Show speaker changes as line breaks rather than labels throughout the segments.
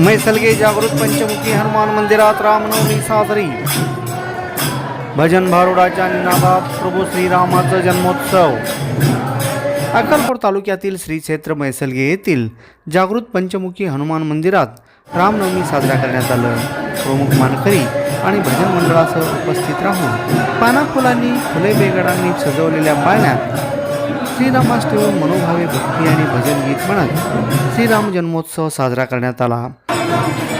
मैसलगे जागृत पंचमुखी हनुमान मंदिरात रामनवमी साजरी। भजन भारुडाच्या निनादा प्रभू श्रीरामाचा जन्मोत्सव। अक्कलकोट तालुक्यातील श्री क्षेत्र मैसलगे येथील जागृत पंचमुखी हनुमान मंदिरात रामनवमी साजरा करण्यात आलं. प्रमुख मानकरी आणि भजन मंडळासह उपस्थित राहून पाना फुलांनी फुले बेगडांनी सजवलेल्या पाळण्यात श्रीरामास ठेवून मनोभावे भक्ती आणि भजन गीत म्हणत श्रीराम जन्मोत्सव साजरा करण्यात आला. Thank you.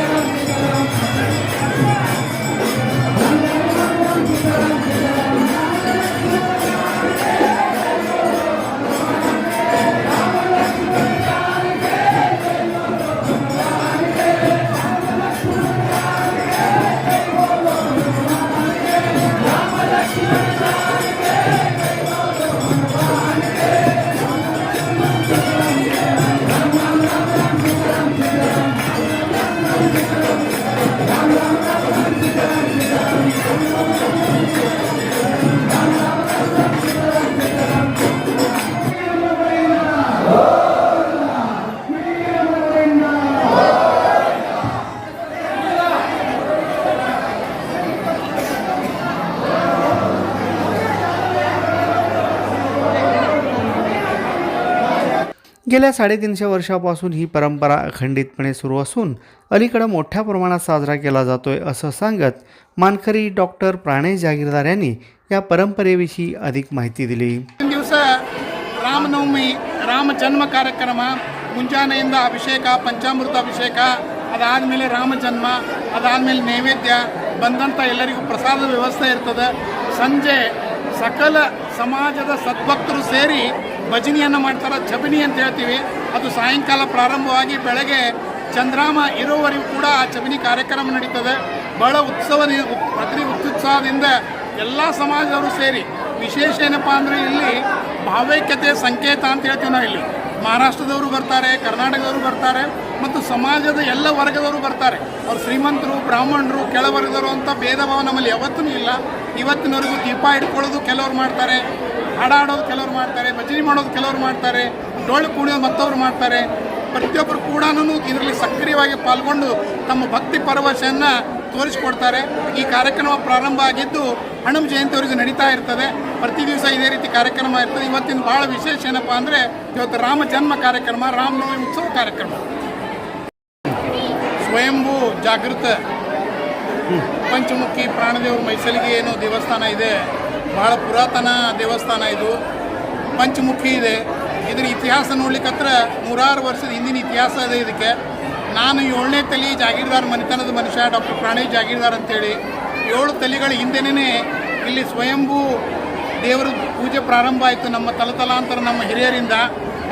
गेल्या साडेतीनशे वर्षापासून ही परंपरा अखंडितपणे सुरू असून अलीकडं मोठ्या प्रमाणात साजरा केला जातोय असं सांगत मानकरी डॉक्टर प्राणेश जागीरदार यांनी या परंपरेविषयी अधिक माहिती दिली
ಇವತ್ತಿನ ದಿವಸ ರಾಮನವಮಿ ರಾಮ ಜನ್ಮ ಕಾರ್ಯಕ್ರಮ ಮುಂಜಾನೆಯಿಂದ ಅಭಿಷೇಕ ಪಂಚಾಮೃತ ಅಭಿಷೇಕ ಅದಾದಮೇಲೆ ರಾಮ ಜನ್ಮ ಅದಾದಮೇಲೆ ನೈವೇದ್ಯ ಬಂದಂಥ ಎಲ್ಲರಿಗೂ ಪ್ರಸಾದ ವ್ಯವಸ್ಥೆ ಇರ್ತದೆ ಸಂಜೆ ಸಕಲ ಸಮಾಜದ ಸದ್ಭಕ್ತರು ಸೇರಿ ಭಜನಿಯನ್ನು ಮಾಡ್ತಾರೆ ಜಬಿನಿ ಅಂತ ಹೇಳ್ತೀವಿ. ಅದು ಸಾಯಂಕಾಲ ಪ್ರಾರಂಭವಾಗಿ ಬೆಳಗ್ಗೆ ಚಂದ್ರಾಮ ಇರೋವರೆಗೂ ಕೂಡ ಆ ಚಬನಿ ಕಾರ್ಯಕ್ರಮ ನಡೀತದೆ. ಬಹಳ ಉತ್ಸವ ಅತಿ ಉತ್ಸಾಹದಿಂದ ಎಲ್ಲ ಸಮಾಜದವರು ಸೇರಿ, ವಿಶೇಷ ಏನಪ್ಪ ಅಂದರೆ ಇಲ್ಲಿ ಭಾವೈಕ್ಯತೆ, ಸಂಕೇತ ಅಂತ ಹೇಳ್ತೀವಿ ನಾವು ಇಲ್ಲಿ ಮಹಾರಾಷ್ಟ್ರದವರು ಬರ್ತಾರೆ, ಕರ್ನಾಟಕದವರು ಬರ್ತಾರೆ. ಮತ್ತು ಸಮಾಜದ ಎಲ್ಲ ವರ್ಗದವರು ಬರ್ತಾರೆ. ಅವ್ರು ಶ್ರೀಮಂತರು, ಬ್ರಾಹ್ಮಣರು, ಕೆಳವರ್ಗದವರು ಅಂತ ಭೇದ ಭಾವ ನಮ್ಮಲ್ಲಿ ಯಾವತ್ತೂ ಇಲ್ಲ. ಇವತ್ತಿನವರೆಗೂ ದೀಪ ಇಟ್ಕೊಳ್ಳೋದು ಕೆಲವರು ಮಾಡ್ತಾರೆ ಹಾಡಾಡೋದು ಕೆಲವರು ಮಾಡ್ತಾರೆ, ಭಜನೆ ಮಾಡೋದು ಕೆಲವರು ಮಾಡ್ತಾರೆ, ಡೊಳ್ಳು ಕುಣಿಯೋದು ಮತ್ತವರು ಮಾಡ್ತಾರೆ. ಪ್ರತಿಯೊಬ್ಬರು ಕೂಡ ಇದರಲ್ಲಿ ಸಕ್ರಿಯವಾಗಿ ಪಾಲ್ಗೊಂಡು ತಮ್ಮ ಭಕ್ತಿ ಪರವಶೆಯನ್ನು ತೋರಿಸಿಕೊಡ್ತಾರೆ. ಈ ಕಾರ್ಯಕ್ರಮ ಪ್ರಾರಂಭ ಆಗಿದ್ದು ಹಣಮ ಜಯಂತಿವರೆಗೂ ನಡೀತಾ ಇರ್ತದೆ. ಪ್ರತಿ ದಿವಸ ಇದೇ ರೀತಿ ಕಾರ್ಯಕ್ರಮ ಇರ್ತದೆ. ಇವತ್ತಿನ ಭಾಳ ವಿಶೇಷ ಏನಪ್ಪ ಅಂದರೆ, ಇವತ್ತು ರಾಮ ಜನ್ಮ ಕಾರ್ಯಕ್ರಮ ರಾಮನವಮಿ ಉತ್ಸವ ಕಾರ್ಯಕ್ರಮ. ಸ್ವಯಂಭೂ ಜಾಗೃತ. ಪಂಚಮುಖಿ ಪ್ರಾಣದೇವರು ಮೈಸಲಿಗೆ ಏನು ದೇವಸ್ಥಾನ ಇದೆ. ಬಹಳ ಪುರಾತನ ದೇವಸ್ಥಾನ ಇದು. ಪಂಚಮುಖಿ ಇದೆ. ಇದರ ಇತಿಹಾಸ ನೋಡ್ಲಿಕ್ಕತ್ರ ನೂರಾರು ವರ್ಷದ ಹಿಂದಿನ ಇತಿಹಾಸ ಇದೆ ಇದಕ್ಕೆ. ನಾನು ಏಳನೇ ತಲೆ ಜಾಗೀರ್ದಾರ್ ಮನೆತನದ ಮನುಷ್ಯ ಡಾಕ್ಟರ್ ಪ್ರಾಣೇಶ್ ಜಾಗೀರ್ದಾರ್ ಅಂತೇಳಿ. ಏಳು ತಲೆಗಳ ಹಿಂದೆನೇ ಇಲ್ಲಿ ಸ್ವಯಂಭೂ ದೇವರ ಪೂಜೆ ಪ್ರಾರಂಭ ಆಯಿತು ನಮ್ಮ ತಲತಲಾಂತರ ನಮ್ಮ ಹಿರಿಯರಿಂದ.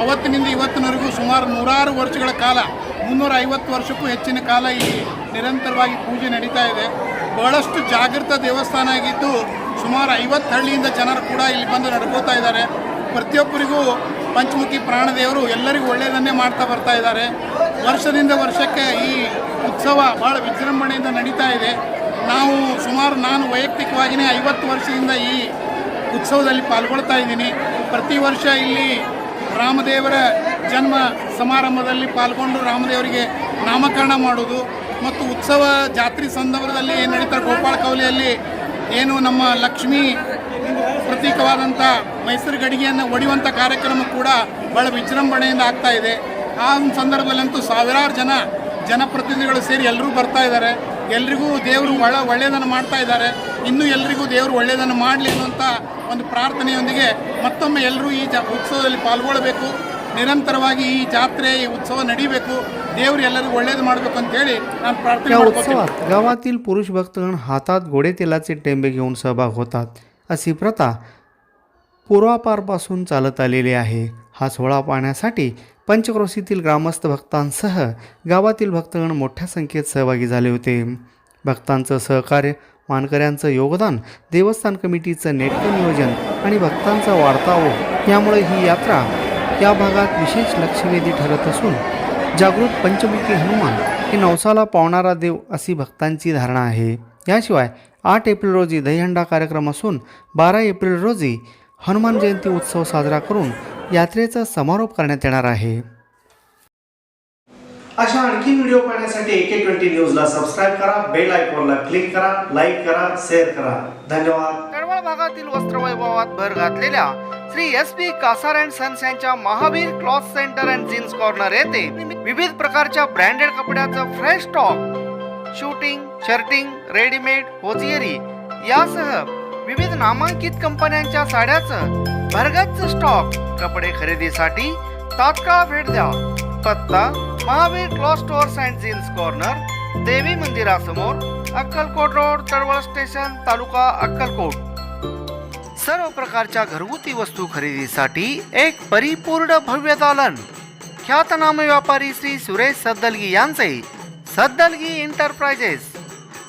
ಅವತ್ತಿನಿಂದ ಇವತ್ತಿನವರೆಗೂ ಸುಮಾರು ನೂರಾರು ವರ್ಷಗಳ ಕಾಲ ಮುನ್ನೂರ ಐವತ್ತು ವರ್ಷಕ್ಕೂ ಹೆಚ್ಚಿನ ಕಾಲ ಈ ನಿರಂತರವಾಗಿ ಪೂಜೆ ನಡೀತಾ ಇದೆ. ಬಹಳಷ್ಟು ಜಾಗೃತ ದೇವಸ್ಥಾನ ಆಗಿದ್ದು ಸುಮಾರು ಐವತ್ತು ಹಳ್ಳಿಯಿಂದ ಜನರು ಕೂಡ ಇಲ್ಲಿ ಬಂದು ನಡ್ಕೋತಾ ಇದ್ದಾರೆ. ಪ್ರತಿಯೊಬ್ಬರಿಗೂ ಪಂಚಮುಖಿ ಪ್ರಾಣದೇವರು ಎಲ್ಲರಿಗೂ ಒಳ್ಳೆಯದನ್ನೇ ಮಾಡ್ತಾ ಬರ್ತಾ ಇದ್ದಾರೆ. ವರ್ಷದಿಂದ ವರ್ಷಕ್ಕೆ ಈ ಉತ್ಸವ ಭಾಳ ವಿಜೃಂಭಣೆಯಿಂದ ನಡೀತಾ ಇದೆ. ನಾವು ಸುಮಾರು ನಾನು ವೈಯಕ್ತಿಕವಾಗಿಯೇ ಐವತ್ತು ವರ್ಷದಿಂದ ಈ ಉತ್ಸವದಲ್ಲಿ ಪಾಲ್ಗೊಳ್ತಾ ಇದ್ದೀನಿ. ಪ್ರತಿ ವರ್ಷ ಇಲ್ಲಿ ರಾಮದೇವರ ಜನ್ಮ ಸಮಾರಂಭದಲ್ಲಿ ಪಾಲ್ಗೊಂಡು ರಾಮದೇವರಿಗೆ ನಾಮಕರಣ ಮಾಡೋದು ಮತ್ತು ಉತ್ಸವ ಜಾತ್ರೆ ಸಂದರ್ಭದಲ್ಲಿ ಏನು ನಡೀತಾರೆ ಗೋಪಾಳ ಕೌಲಿಯಲ್ಲಿ ಏನು ನಮ್ಮ ಲಕ್ಷ್ಮೀ ಪ್ರತೀಕವಾದಂಥ ಮೈಸೂರು ಗಡಿಗೆಯನ್ನು ಒಡೆಯುವಂಥ ಕಾರ್ಯಕ್ರಮ ಕೂಡ ಭಾಳ ವಿಜೃಂಭಣೆಯಿಂದ ಆಗ್ತಾ ಇದೆ. ಆ ಒಂದು ಸಂದರ್ಭದಲ್ಲಂತೂ ಸಾವಿರಾರು ಜನ ಜನಪ್ರತಿನಿಧಿಗಳು ಸೇರಿ ಎಲ್ಲರೂ ಬರ್ತಾ ಇದ್ದಾರೆ. ಎಲ್ರಿಗೂ ದೇವರು ಒಳ ಒಳ್ಳೆಯದನ್ನು ಮಾಡ್ತಾ ಇದ್ದಾರೆ. ಇನ್ನೂ ಎಲ್ರಿಗೂ ದೇವರು ಒಳ್ಳೆಯದನ್ನು ಮಾಡಲಿ ಅನ್ನುವಂಥ ಒಂದು ಪ್ರಾರ್ಥನೆಯೊಂದಿಗೆ ಮತ್ತೊಮ್ಮೆ ಎಲ್ಲರೂ ಈ ಉತ್ಸವದಲ್ಲಿ ಪಾಲ್ಗೊಳ್ಳಬೇಕು. ನಿರಂತರವಾಗಿ ಈ ಜಾತ್ರೆ ಈ ಉತ್ಸವ ನಡೀಬೇಕು ದೇವರು ಎಲ್ಲರಿಗೂ ಒಳ್ಳೇದು ಮಾಡಬೇಕು ಅಂತೇಳಿ ನಾನು ಪ್ರಾರ್ಥನೆ
या
ಮಾಡ್ಕೊತೀನಿ
उत्सवात गावातील पुरुष भक्तगण हातात गोडे तेलाचे टेंबे घेऊन सहभाग होतात अशी प्रथा पूर्वापारपासून चालत आलेली आहे हा सोहळा पाहण्यासाठी पंचक्रोशीतील ग्रामस्थ भक्तांसह गावातील भक्तगण मोठ्या संख्येत सहभागी झाले होते भक्तांचं सहकार्य मानकऱ्यांचं योगदान देवस्थान कमिटीचं नेटकं नियोजन आणि भक्तांचा वाढता ओघ यामुळे ही यात्रा या भागात विशेष लक्षवेधी ठरत असून जागृत पंचमुखी हनुमान हे नवसाला पावणारा देव अशी भक्तांची धारणा आहे. याशिवाय आठ एप्रिल रोजी दहीहंडा कार्यक्रम असून बारा एप्रिल रोजी हनुमान जयंती उत्सव साजरा करून यात्रेचा समारोप करण्यात येणार आहे. अशा आणखी व्हिडिओ पाहण्यासाठी एके ट्वेंटी न्यूजला सबस्क्राईब करा बेल आयकॉनला क्लिक करा लाईक करा शेअर करा. धन्यवाद. भागातील वस्त्रवैभवात भर घातलेल्या Shri S P Kasar and sons यांच्या Mahavir cloth centre and jeans corner येथे विविध प्रकारच्या ब्रँडेड कपड्याचं fresh stock suiting shirting readymade hosiery यासह विविध नामांकित कंपन्यांच्या साड्याचं भरगच्च स्टॉक कपडे खरेदीसाठी तात्काळ भेट द्या. पत्ता Mahavir cloth stores and jeans corner देवी मंदिरासमोर अक्कलकोट रोड तळवळ स्टेशन तालुका अक्कलकोट. सर्व प्रकारच्या घरगुती वस्तू खरेदीसाठी एक परिपूर्ण भव्य दालन. ख्यातनाम व्यापारी श्री सुरेश सद्दलगी यांचे सद्दलगी एंटरप्राइजेस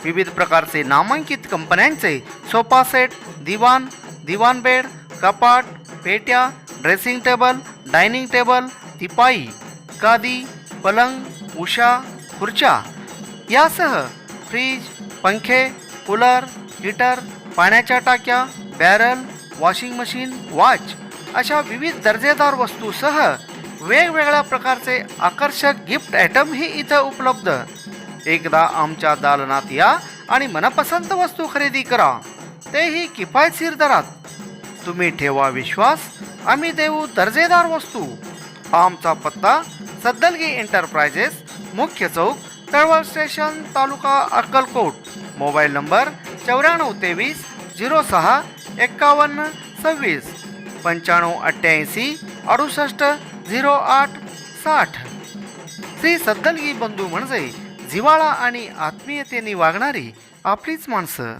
विविध प्रकारचे नामांकित कंपन्यांचे सोफा सेट दिवाण दिवाण बेड कपाट पेट्या ड्रेसिंग टेबल डायनिंग टेबल तिपाई कादी पलंग उषा खुर्च्या यासह फ्रीज पंखे कूलर हीटर पाण्याच्या टाक्या बॅरल वॉशिंग मशीन वॉच अशा विविध दर्जेदार वस्तूसह वेगवेगळ्या प्रकारचे आकर्षक गिफ्ट आयटमही इथं उपलब्ध. एकदा आमच्या दालनात या आणि मनपसंत वस्तू खरेदी करा. तेही किफायतशीर दरात. तुम्ही ठेवा विश्वास आम्ही देऊ दर्जेदार वस्तू. आमचा पत्ता सद्दलगी एंटरप्राइजेस मुख्य चौक Talwal station taluka Akkalkot. Mobile number चौऱ्याण्णव तेवीस झिरो सहा एक्कावन्न सव्वीस पंच्याण्णव अठ्ठ्याऐंशी अडुसष्ट झिरो आठ साठ. श्री सद्दलगी बंधू म्हणजे जिवाळा आणि आत्मीयतेने वागणारी आपलीच माणसं.